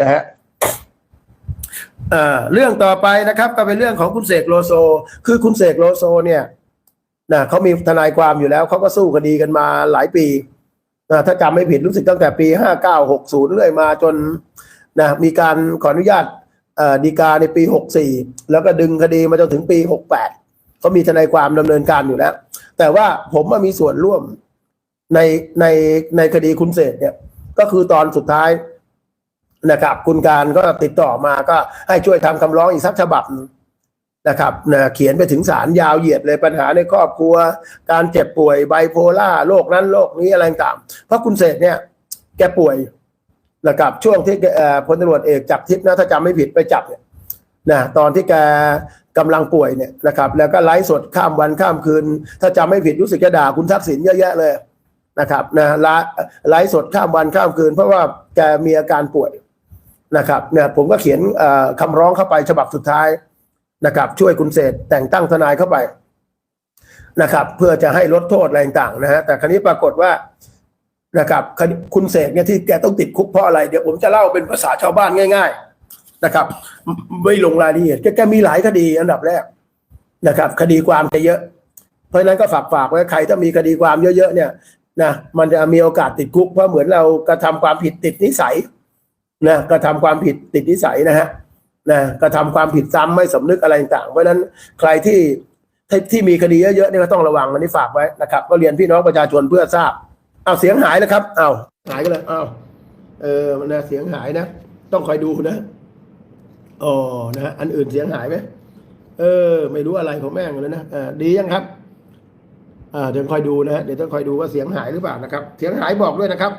นะฮะเรื่องต่อไปนะครับก็เป็นเรื่องของคุณเสกโลโซ คือคุณเสกโลโซเนี่ยนะเขามีทนายความอยู่แล้วเขาก็สู้คดีกันมาหลายปีนะถ้าจำไม่ผิดรู้สึกตั้งแต่ปีห้าเก้าหกศูนย์เรื่อยมาจนนะมีการขออนุญาตดีกาในปีหกสี่แล้วก็ดึงคดีมาจนถึงปีหกแปดเขามีทนายความดำเนินการอยู่แล้ว แต่ว่าผมมามีส่วนร่วมในในในคดีคุณเสกเนี่ย ก็คือตอนสุดท้าย นะครับ คุณการก็ติดต่อมาก็ให้ช่วยทำคำร้องอีกสักฉบับนะครับนะเขียนไปถึงศาลยาวเหยียดเลยปัญหาในครอบครัว การเจ็บป่วยไบโพล่าโรคนั้นโรคนี้อะไรต่างเพราะคุณเสกเนี่ย แกป่วยนะครับช่วงที่พลตำรวจเอกจับทิพย์นะถ้าจำไม่ผิดไปจับเนี่ยนะตอนที่แกกำลังป่วยเนี่ยนะครับแล้วก็ไลฟ์สดข้ามวันข้ามคืน ถ้าจำไม่ผิดรู้สึกจะด่าคุณทักษิณเยอะแยะเลยนะครับนะไลฟ์สดข้ามวันข้ามคืน เพราะว่าแกมีอาการป่วย นะครับเนี่ยผมก็เขียนเอ่อคำร้องเข้าไปฉบับสุดท้ายนะครับ ช่วยคุณเศรษฐ์แต่งตั้งทนายเข้าไปนะครับ เพื่อจะให้ลดโทษอะไรต่างๆนะฮะแต่ครั้นี้ปรากฏว่านะครับคุณเสกเนี่ยที่แกต้องติดคุกเพราะอะไรเดี๋ยวผมจะเล่าเป็นภาษาชาวบ้านง่าย ๆนะครับ ไม่ลงรายละเอียดแกมีหลายคดีอันดับแรกนะครับ คดีความจะเยอะ เพราะนั้นก็ฝากฝากไว้ใครถ้ามีคดีความเยอะๆเนี่ยนะมันจะมีโอกาสติดคุกเพราะเหมือนเรากระทำความผิดติดนิสัย นะกระทำความผิดติดนิสัยนะฮะนะกระทำความผิดซ้ำไม่สำนึกอะไรต่างเพราะฉะนั้นใครที่ที่ที่มีคดีเยอะๆนี่ก็ต้องระวังอันนี้ฝากไว้นะครับ ก็เรียนพี่น้องประชาชนเพื่อทราบเอาเสียงหายแล้วครับเอาหายกันเลยเอาเออนะเสียงหายนะ ต้องคอยดูนะอ๋อนะอันอื่นเสียงหายไหมเออ ไม่รู้อะไรของแม่งเลยนะเออดียังครับอ่าเดี๋ยวคอยดูนะฮะเดี๋ยวต้องคอยดูว่าเสียงหายหรือเปล่านะครับ เสียงหายบอกด้วยนะครับ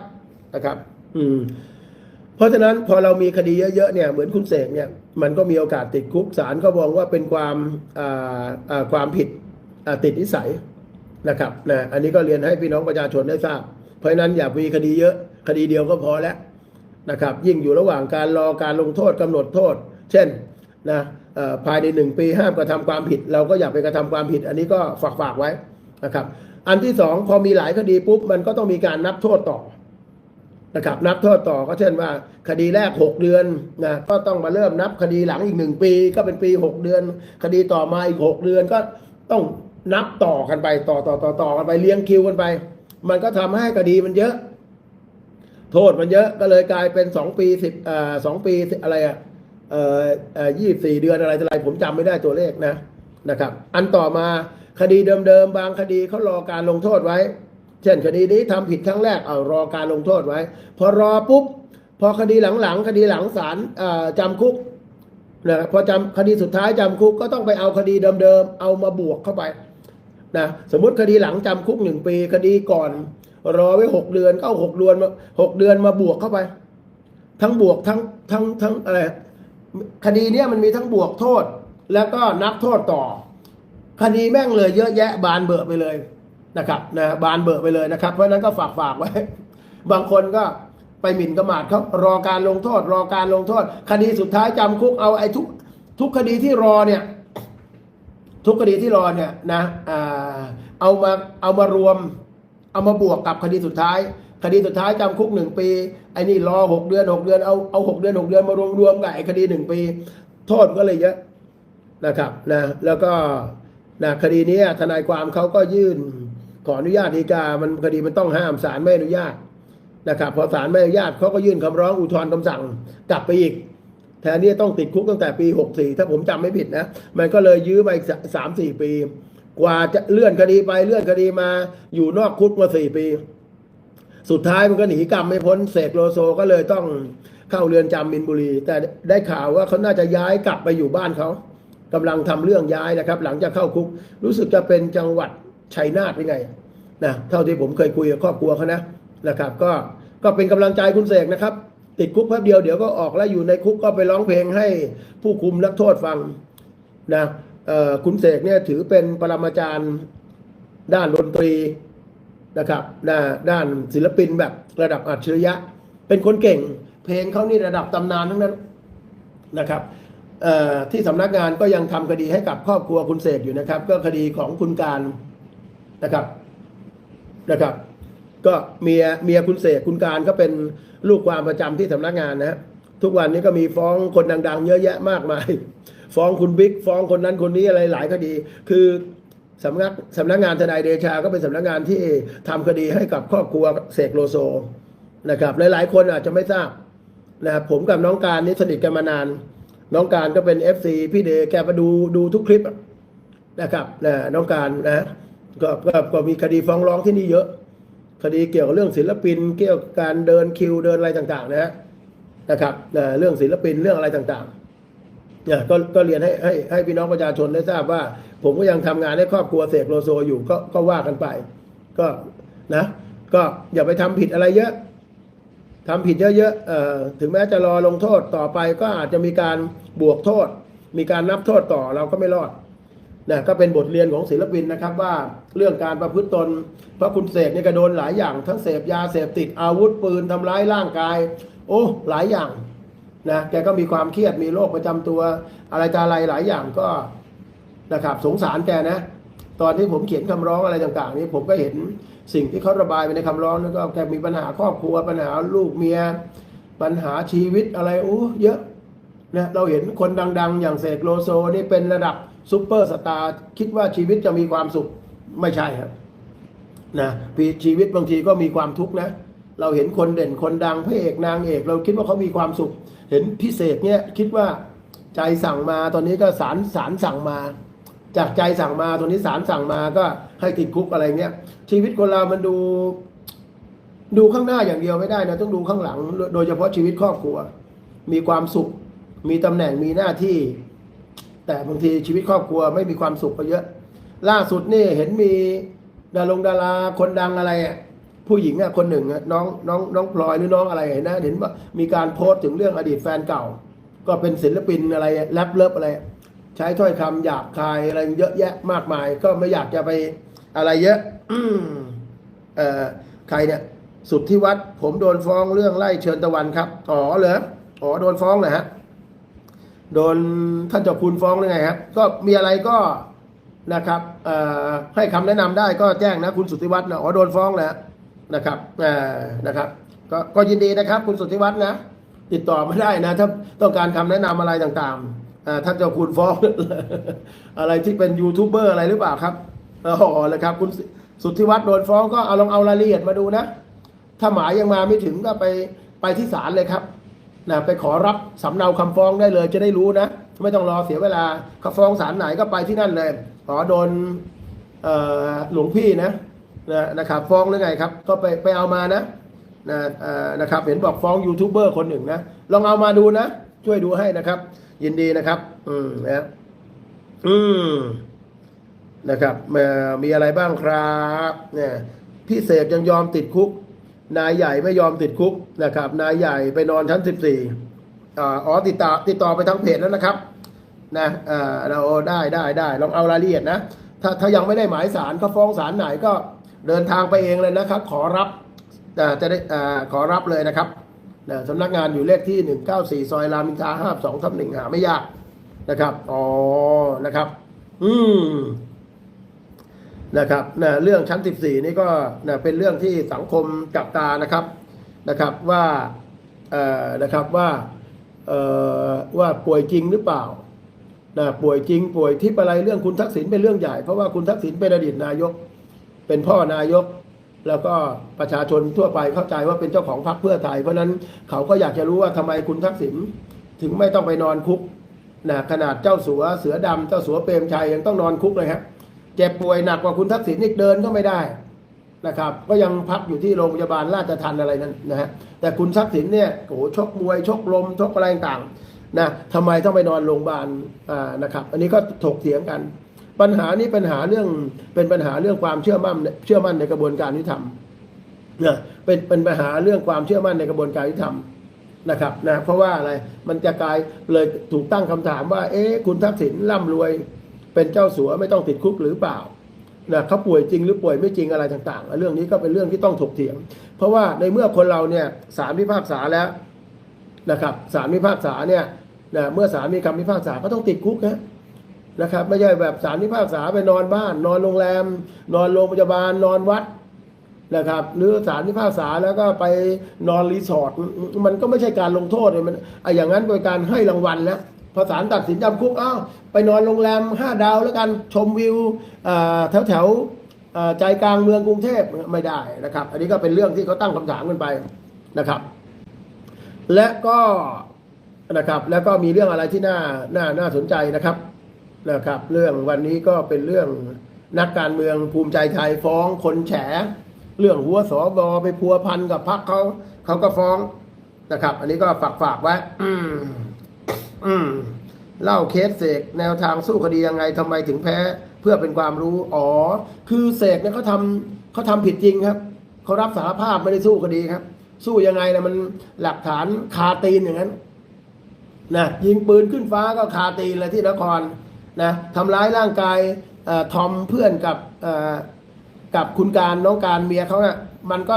นะครับ อืม เพราะฉะนั้นพอเรามีคดีเยอะๆเนี่ยเหมือนคุณเสกเนี่ยมันก็มีโอกาสติดคุกศาลก็มองว่าเป็นความความผิดติดนิสัยนะครับนะอันนี้ก็เรียนให้พี่น้องประชาชนได้ทราบ เพราะฉะนั้นอย่ามีคดีเยอะคดีเดียวก็พอแล้วนะครับ ยิ่งอยู่ระหว่างการรอการลงโทษกำหนดโทษ เช่นนะภายในหนึ่งปีห้ามกระทำความผิด เราก็อย่าไปกระทำความผิด อันนี้ก็ฝากฝากไว้นะครับ อันที่สองพอมีหลายคดีปุ๊บมันก็ต้องมีการนับโทษต่อ นะครับนับโทษต่อก็เช่นว่า คดีแรกหกเดือนนะก็ต้องมาเริ่มนับคดีหลังอีกหนึ่งปี ก็เป็นปีหกเดือน คดีต่อมาอีกหกเดือนก็ต้องนับต่อกันไปต่อต่อต่อต่อกันไปเลี้ยงคิวกันไป มันก็ทำให้คดีมันเยอะ โทษมันเยอะก็เลยกลายเป็นสองปีสิบอ่าสองปีอะไรอะเอ่อเอ่อยี่สี่เดือนอะไรอะไรผมจำไม่ได้ตัวเลขนะนะครับ อันต่อมาคดีเดิมๆบางคดีเขารอการลงโทษไว้ เช่นคดีนี้ทำผิดครั้งแรกเอารอการลงโทษไว้ พอรอปุ๊บพอคดีหลังๆคดีหลังศาลอ่าจำคุกนะพอจำคดีสุดท้ายจำคุกก็ต้องไปเอาคดีเดิมๆเอามาบวกเข้าไปนะสมมติคดีหลังจำคุกหนึ่งปีคดีก่อน รอไว้หกเดือนก็เอาหกเดือนมาหกเดือนมาบวกเข้าไป ทั้งบวกทั้งทั้งทั้งอะไรคดีเนี้ยมันมีทั้งบวกโทษ แล้วก็นับโทษต่อ คดีแม่งเลยเยอะแยะบานเบอะไปเลย นะครับนะบานเบอะไปเลยนะครับ เพราะนั้นก็ฝากฝากไว้ บางคนก็ไปหมิ่นกระหมาดเขารอการลงโทษ รอการลงโทษ คดีสุดท้ายจำคุกเอาไอ้ทุกทุกคดีที่รอเนี่ย ทุกคดีที่รอเนี่ยนะอ่าเอามาเอามารวม เอามาบวกกับคดีสุดท้าย คดีสุดท้ายจำคุกหนึ่งปีไอ้นี่รอหกเดือนหกเดือนเอาเอาหกเดือนหกเดือนมารวมรวมกับไอ้คดีหนึ่งปี โทษก็เลยเยอะนะครับนะแล้วก็นะคดีนี้ทนายความเขาก็ยื่น ขออนุญาตฎีกามันคดีมันต้องห้ามศาลไม่อนุญาตนะครับพอศาลไม่อนุญาตเขาก็ยื่นคำร้องอุทธรณ์คำสั่งกลับไปอีกแทนที่ต้องติดคุกตั้งแต่ปี 64 ถ้าผมจำไม่ผิดนะ มันก็เลยยื้อมาอีกสามสี่ปี กว่าจะเลื่อนคดีไปเลื่อนคดีมาอยู่นอกคุกมาสี่ปี สุดท้ายมันก็หนีกรรมไม่พ้นเสกโลโซก็เลยต้องเข้าเรือนจำมินบุรี แต่ได้ข่าวว่าเขาน่าจะย้ายกลับไปอยู่บ้านเขากำลังทำเรื่องย้ายนะครับ หลังจากเข้าคุกรู้สึกจะเป็นจังหวัด ชัยนาทหรือไงนะเท่าที่ผมเคยคุยกับครอบครัวเขานะนะครับ ก็ก็เป็นกำลังใจคุณเสกนะครับ ติดคุกแป๊บเดียวเดี๋ยวก็ออกแล้วอยู่ในคุกก็ไปร้องเพลงให้ผู้คุมนักโทษฟังนะคุณเสกเนี่ยถือเป็นปรมาจารย์ด้านดนตรีนะครับด้านด้านศิลปินแบบระดับอัจฉริยะ เป็นคนเก่ง เพลงเขานี่ระดับตำนานทั้งนั้นนะครับที่สำนักงานก็ยังทำคดีให้กับครอบครัวคุณเสกอยู่นะครับ ก็คดีของคุณการ นะครับนะครับ ก็เมียเมียคุณเสกคุณการก็เป็นลูกความประจำที่สำนักงานนะฮะทุกวันนี้ก็มีฟ้องคนดัง ๆ เยอะแยะมากมาย ฟ้องคุณบิ๊กฟ้องคนนั้นคนนี้อะไรหลายคดี คือสำนักสำนักงานทนายเดชา ก็เป็นสำนักงานที่ทำคดีให้กับครอบครัวเสกโลโซนะครับ หลายๆ คนอาจจะไม่ทราบนะครับผมกับน้องการนี่สนิทกันมานาน น้องการก็เป็น FC พี่เดแกมาดูดูทุกคลิปนะครับนะน้องการนะ ก็ก็ก็มีคดีฟ้องร้องที่นี่เยอะ คดีเกี่ยวกับเรื่องศิลปิน เกี่ยวกับการเดินคิวเดินอะไรต่างๆ นะฮะนะครับเรื่องศิลปินเรื่องอะไรต่างๆเนี่ยก็ก็เรียนให้ให้ให้พี่น้องประชาชนได้ทราบว่า ผมก็ยังทำงานให้ครอบครัวเสกโลโซอยู่ก็ก็ว่ากันไป ก็นะ ก็อย่าไปทำผิดอะไรเยอะทำผิดเยอะๆถึงแม้จะรอลงโทษต่อไปก็อาจจะมีการบวกโทษ มีการนับโทษต่อเราก็ไม่รอด นะก็เป็นบทเรียนของศิลปินนะครับว่าเรื่องการประพฤติตนพระคุณเสกเนี่ยก็โดนหลายอย่าง ทั้งเสพยาเสพติดอาวุธปืนทำร้ายร่างกาย โอ้หลายอย่างนะแกก็มีความเครียดมีโรคประจำตัว อะไรต่อะไรหลายอย่างก็นะครับสงสารแกนะ ตอนที่ผมเขียนคำร้องอะไรต่างๆ นี้ผมก็เห็นสิ่งที่เขาระบายไปในคำร้องแล้วก็แกมีปัญหาครอบครัวปัญหาลูกเมีย ปัญหาชีวิตอะไรโอ้เยอะนะเราเห็นคนดัง ๆ อย่างเสกโลโซนี่เป็นระดับ ซูเปอร์สตาร์คิดว่าชีวิตจะมีความสุขไม่ใช่ครับนะชีวิตบางทีก็มีความทุกข์นะ เราเห็นคนเด่นคนดังพระเอกนางเอก เราคิดว่าเขามีความสุข เห็นพิเศษเนี่ยคิดว่าใจสั่งมาตอนนี้ก็สารสารสั่งมา จากใจสั่งมาตอนนี้สารสั่งมาก็ให้ติดคุกอะไรเงี้ยชีวิตคนเรามันดู ดูข้างหน้าอย่างเดียวไม่ได้นะต้องดูข้างหลัง โดยเฉพาะชีวิตครอบครัว มีความสุข มีตำแหน่งมีหน้าที่ แต่บางทีชีวิตครอบครัวไม่มีความสุขก็เยอะ ล่าสุดนี่เห็นมีดารงดาราคนดังอะไรอะผู้หญิงอะคนหนึ่งน้องน้องน้องพลอยหรือน้องอะไรเห็นนะเห็นว่ามีการโพสต์ถึงเรื่องอดีตแฟนเก่า ก็เป็นศิลปินอะไรแรปเลิฟอะไร ใช้ถ้อยคำหยาบคายอะไรเยอะแยะมากมาย ก็ไม่อยากจะไปอะไรเยอะเอ่อใครเนี่ยสุดที่วัด ผมโดนฟ้องเรื่องไล่เชิญตะวันครับ อ๋อเหรอ อ๋อโดนฟ้องเหรอฮะ โดนท่านเจ้าคุณฟ้องหรือไงครับ ก็มีอะไรก็นะครับให้คำแนะนำได้ก็แจ้งนะคุณสุทธิวัฒน์นะอ๋อโดนฟ้องแล้วนะครับอ่อนะครับก็ก็ยินดีนะครับ คุณสุทธิวัฒน์นะติดต่อไมาได้นะ ถ้าต้องการคำแนะนำอะไรต่างๆท่านเจ้าคุณฟ้อง อะไรที่เป็นยูทูบเบอร์อะไรหรือเปล่าครับอ๋อเลยครับ คุณสุทธิวัฒน์โดนฟ้องก็เอาลองเอารายละเอียดมาดูนะ ถ้าหมายยังมาไม่ถึงก็ไปไปที่ศาลเลยครับ นะไปขอรับสำเนาคำฟ้องได้เลย จะได้รู้นะ ไม่ต้องรอเสียเวลาเขาฟ้องศาลไหนก็ไปที่นั่นเลยขอโดนหลวงพี่นะนะนะครับฟ้องหรือไงครับ ก็ไปไปเอามานะนะนะครับเห็นบอกฟ้องยูทูบเบอร์คนหนึ่งนะลองเอามาดูนะ ช่วยดูให้นะครับ ยินดีนะครับ อืมนะอืมนะครับมีอะไรบ้างครับ เนี่ยพี่เสกยังยอมติดคุก นายใหญ่ไม่ยอมติดคุกนะครับ นายใหญ่ไปนอนชั้นสิบสี่อ๋อติดต่อติดต่อไปทางเพจแล้วนะครับนะเราได้ได้ได้ลองเอารายละเอียดนะถ้าถ้ายังไม่ได้หมายสารก็ฟ้องศาลไหนก็เดินทางไปเองเลยนะครับ ขอรับจะได้ขอรับเลยนะครับนะสำนักงานอยู่เลขที่ 194 ซอยรามอินทรา52ทับหนึ่งหาไม่ยากนะครับ อ๋อ นะครับ อืม นะครับนะเรื่องชั้น 14 นี่ก็นะเป็นเรื่องที่สังคมจับตานะครับนะครับว่าเอ่อนะครับว่าเอ่อว่าป่วยจริงหรือเปล่านะป่วยจริง ป่วยทิพย์อะไรเรื่องคุณทักษิณเป็นเรื่องใหญ่ เพราะว่าคุณทักษิณเป็นอดีตนายก เป็นพ่อนายก แล้วก็ประชาชนทั่วไปเข้าใจว่าเป็นเจ้าของพรรคเพื่อไทย เพราะนั้นเขาก็อยากจะรู้ว่าทำไมคุณทักษิณถึงไม่ต้องไปนอนคุกนะขนาดเจ้าสัวเสือดำเจ้าสัวเปรมชัยยังต้องนอนคุกเลยครับ เจ็บป่วยหนักกว่าคุณทักษิณอีกเดินก็ไม่ได้นะครับ ก็ยังพักอยู่ที่โรงพยาบาลราชทันอะไรนั้นนะฮะแต่คุณทักษิณเนี่ยโอ้โหชกมวยชกลมชกอะไรต่างๆนะทำไมต้องไปนอนโรงพยาบาลนะครับ อันนี้ก็ถกเถียงกัน ปัญหานี้ปัญหาเรื่องเป็นปัญหาเรื่องความเชื่อมั่นเชื่อมั่นในกระบวนการยุติธรรมนะเป็นเป็นปัญหาเรื่องความเชื่อมั่นในกระบวนการยุติธรรมนะครับนะเพราะว่าอะไรมันจะกลายเลยถูกตั้งคำถามว่า เอ๊ะคุณทักษิณร่ำรวย เป็นเจ้าสัวไม่ต้องติดคุกหรือเปล่านะเขาป่วยจริงหรือป่วยไม่จริงอะไรต่าง ๆ เรื่องนี้ก็เป็นเรื่องที่ต้องถกเถียง เพราะว่าในเมื่อคนเราเนี่ยศาลพิพากษาแล้วนะครับศาลพิพากษาเนี่ยนะเมื่อศาลมีคำพิพากษาก็ต้องติดคุกนะนะครับไม่ใช่แบบศาลพิพากษาไปนอนบ้าน นอนโรงแรม นอนโรงพยาบาลนอนวัดนะครับหรือศาลพิพากษาแล้วก็ไปนอนรีสอร์ทมันก็ไม่ใช่การลงโทษเลยมันไออย่างนั้นเป็นการให้รางวัลแล้ว อศาลตัดสินจำคุกอ้าวไปนอนโรงแรมห้าดาวแล้วกันชมวิวแถวแถวๆใจกลางเมืองกรุงเทพไม่ได้นะครับ อันนี้ก็เป็นเรื่องที่เขาตั้งคำถามกันไปนะครับ และก็นะครับแล้วก็มีเรื่องอะไรที่น่าน่าน่าสนใจนะครับนะครับ เรื่องวันนี้ก็เป็นเรื่องนักการเมืองภูมิใจไทยฟ้องคนแฉ เรื่องหัวสอบอไปพัวพันกับพรรคเขาเขาก็ฟ้องนะครับ อันนี้ก็ฝากฝากไว้ อืมเล่าเคสเสกแนวทางสู้คดียังไงทำไมถึงแพ้เพื่อเป็นความรู้ อ๋อ คือเสกเนี่ยเขาทำเขาทำผิดจริงครับเขารับสารภาพไม่ได้สู้คดีครับ สู้ยังไงนะมันหลักฐานคาตีนอย่างนั้นนะยิงปืนขึ้นฟ้าก็คาตีนเลยที่นครนะทำร้ายร่างกายอทอมเพื่อนกับกับคุณการน้องการเมียเขาน่ะมันก็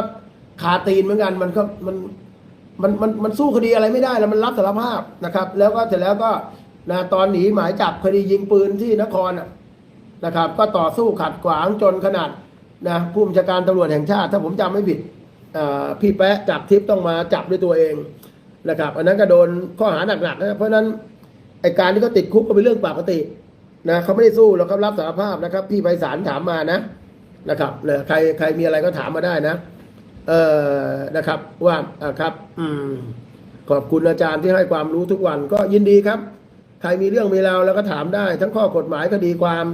คาตีนเหมือนกันมันก็มัน มันมันมันสู้คดีอะไรไม่ได้แล้วมันรับสารภาพนะครับ แล้วก็เสร็จแล้วก็นะตอนหนีหมายจับคดียิงปืนที่นครนะครับ ก็ต่อสู้ขัดขวางจนขนาดนะผู้บัญชาการตำรวจแห่งชาติ ถ้าผมจำไม่ผิดอ่อพี่แปะจับทิพย์ต้องมาจับด้วยตัวเองนะครับอันนั้นก็โดนข้อหาหนักๆนะเพราะนั้นไอการที่เขาติดคุกก็เป็นเรื่องปกตินะเขาไม่ได้สู้แล้วเขารับสารภาพนะครับ พี่ไพศาลถามมานะนะครับเลยใครใครมีอะไรก็ถามมาได้นะ เอ่อนะครับว่าอ่าครับอืมขอบคุณอาจารย์ที่ให้ความรู้ทุกวันก็ยินดีครับ ใครมีเรื่องมีราวแล้วก็ถามได้ ทั้งข้อกฎหมายคดีความ